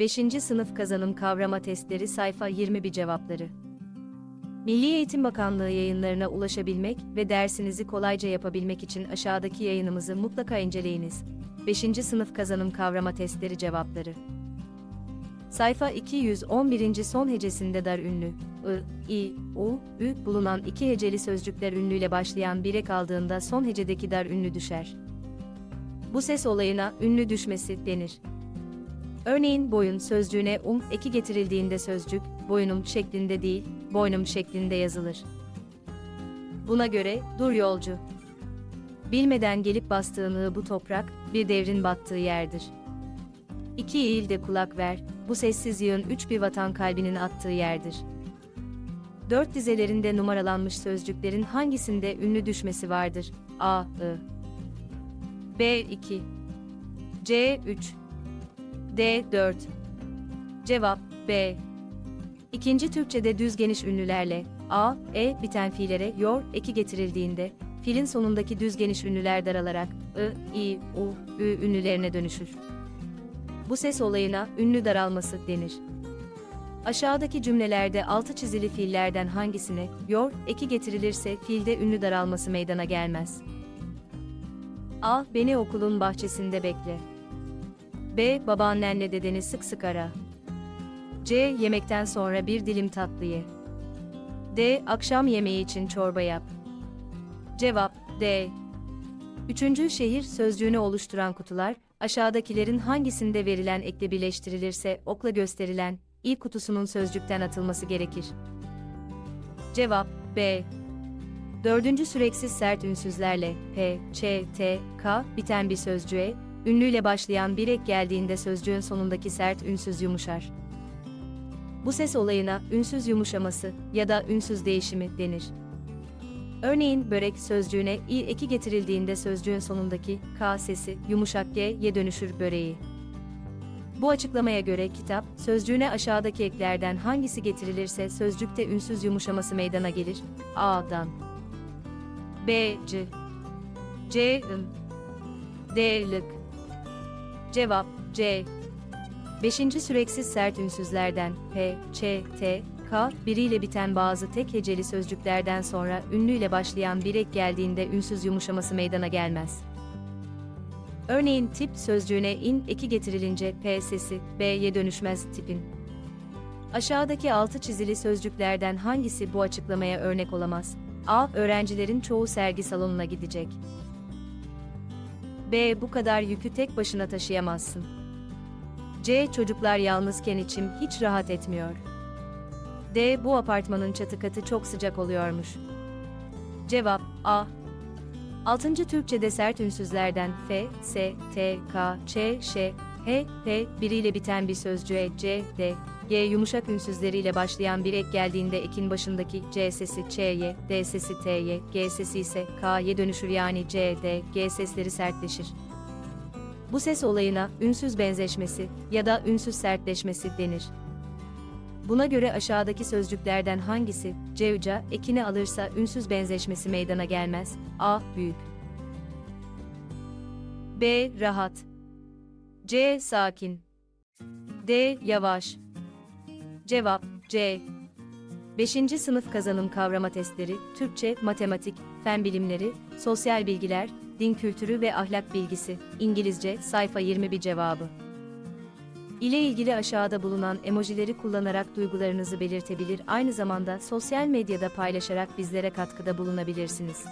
5. sınıf kazanım kavrama testleri sayfa 21 cevapları. Milli Eğitim Bakanlığı yayınlarına ulaşabilmek ve dersinizi kolayca yapabilmek için aşağıdaki yayınımızı mutlaka inceleyiniz. 5. sınıf kazanım kavrama testleri cevapları. Sayfa 211. son hecesinde dar ünlü, ı, i, u, ü bulunan iki heceli sözcükler ünlüyle başlayan bire kaldığında son hecedeki dar ünlü düşer. Bu ses olayına ünlü düşmesi denir. Örneğin boyun sözcüğüne um eki getirildiğinde sözcük, boyunum şeklinde değil, boynum şeklinde yazılır. Buna göre, dur yolcu. Bilmeden gelip bastığın bu toprak, bir devrin battığı yerdir. İki eğil de kulak ver, bu sessiz yığın üç bir vatan kalbinin attığı yerdir. Dört dizelerinde numaralanmış sözcüklerin hangisinde ünlü düşmesi vardır? A, I. B2 C3 D4 Cevap B İkinci Türkçede düz geniş ünlülerle A, E biten fiillere yor eki getirildiğinde fiilin sonundaki düz geniş ünlüler daralarak I, I, U, Ü ünlülerine dönüşür. Bu ses olayına ünlü daralması denir. Aşağıdaki cümlelerde altı çizili fiillerden hangisine yor eki getirilirse fiilde ünlü daralması meydana gelmez. A. Beni okulun bahçesinde bekle. B. Babaannenle dedeni sık sık ara. C. Yemekten sonra bir dilim tatlı ye. D. Akşam yemeği için çorba yap. Cevap D. Üçüncü şehir sözcüğünü oluşturan kutular, aşağıdakilerin hangisinde verilen ekle birleştirilirse okla gösterilen i kutusunun sözcükten atılması gerekir. Cevap B. Dördüncü süreksiz sert ünsüzlerle p, ç, t, k biten bir sözcüğe, ünlüyle başlayan bir ek geldiğinde sözcüğün sonundaki sert ünsüz yumuşar. Bu ses olayına ünsüz yumuşaması ya da ünsüz değişimi denir. Örneğin börek sözcüğüne i eki getirildiğinde sözcüğün sonundaki k sesi yumuşak g ye dönüşür böreği. Bu açıklamaya göre kitap, sözcüğüne aşağıdaki eklerden hangisi getirilirse sözcükte ünsüz yumuşaması meydana gelir. A'dan. B, C. C. D, lık. Cevap, C. Beşinci süreksiz sert ünsüzlerden P, Ç, T, K, biriyle biten bazı tek heceli sözcüklerden sonra ünlüyle başlayan bir ek geldiğinde ünsüz yumuşaması meydana gelmez. Örneğin tip sözcüğüne in eki getirilince P sesi B'ye dönüşmez tipin. Aşağıdaki altı çizili sözcüklerden hangisi bu açıklamaya örnek olamaz? A. Öğrencilerin çoğu sergi salonuna gidecek. B. Bu kadar yükü tek başına taşıyamazsın. C. Çocuklar yalnızken içim hiç rahat etmiyor. D. Bu apartmanın çatı katı çok sıcak oluyormuş. Cevap A. Altıncı Türkçe'de sert ünsüzlerden F, S, T, K, Ç, Ş, H, P biriyle biten bir sözcüğe C, D, G yumuşak ünsüzleriyle başlayan bir ek geldiğinde ekin başındaki C sesi Ç'ye, D sesi T'ye, G sesi ise K'ye dönüşür yani C, D, G sesleri sertleşir. Bu ses olayına ünsüz benzeşmesi ya da ünsüz sertleşmesi denir. Buna göre aşağıdaki sözcüklerden hangisi cevca ekini alırsa ünsüz benzeşmesi meydana gelmez? A. Büyük B. Rahat C. Sakin D. Yavaş Cevap C. 5. sınıf kazanım kavrama testleri, Türkçe, matematik, fen bilimleri, sosyal bilgiler, din kültürü ve ahlak bilgisi, İngilizce, sayfa 21 cevabı. İle ilgili aşağıda bulunan emojileri kullanarak duygularınızı belirtebilir, aynı zamanda sosyal medyada paylaşarak bizlere katkıda bulunabilirsiniz.